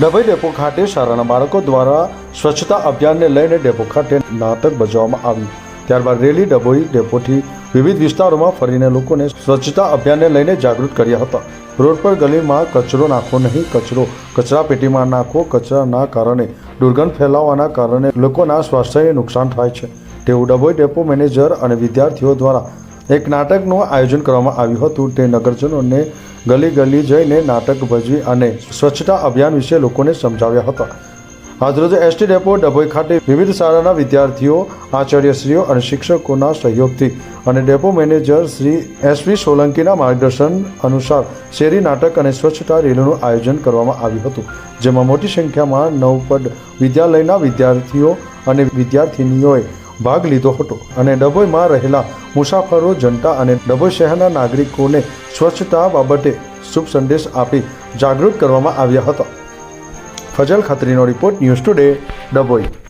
Dabhoi depot ખાતે શાળાના બાળકો દ્વારા સ્વચ્છતા અભિયાનને લઈને ડેપો ખાતે નાટક ભજવવામાં આવ્યું. ત્યારબાદ રેલી ડભોઈ ડેપોથી વિવિધ વિસ્તારોમાં ફરીને લોકોને સ્વચ્છતા અભિયાનને લઈને જાગૃત કર્યા હતા. રોડ પર ગલીમાં કચરો નાખો નહીં, કચરો કચરા પેટીમાં નાખવો કચરાના કારણે દુર્ગંધ ફેલાવવાના કારણે લોકોના સ્વાસ્થ્યને નુકસાન થાય છે. તેવું ડભોઈ ડેપો મેનેજર અને વિદ્યાર્થીઓ દ્વારા એક નાટકનું આયોજન કરવામાં આવ્યું હતું. તે નગરજનોને ગલી ગલી જઈને નાટક ભજવી અને સ્વચ્છતા અભિયાન વિશે લોકોને સમજાવ્યા હતા. આજરોજ એસટી ડેપો ડભોઈ ખાતે વિવિધ શાળાના વિદ્યાર્થીઓ, આચાર્યશ્રીઓ અને શિક્ષકોના સહયોગથી અને ડેપો મેનેજર શ્રી એસવી સોલંકીના માર્ગદર્શન અનુસાર શેરી નાટક અને સ્વચ્છતા રેલીનું આયોજન કરવામાં આવ્યું હતું, જેમાં મોટી સંખ્યામાં નવપદ વિદ્યાલયના વિદ્યાર્થીઓ અને વિદ્યાર્થિનીઓએ ભાગ લીધો હતો અને ડભોઈમાં રહેલા મુસાફરો, જનતા અને ડભોઈ શહેરના નાગરિકોને સ્વચ્છતા બાબતે શુભ સંદેશ આપી જાગૃત કરવામાં આવ્યા હતા. ફજલ ખત્રીનો રિપોર્ટ ન્યૂઝ ટુડે, ડભોઈ.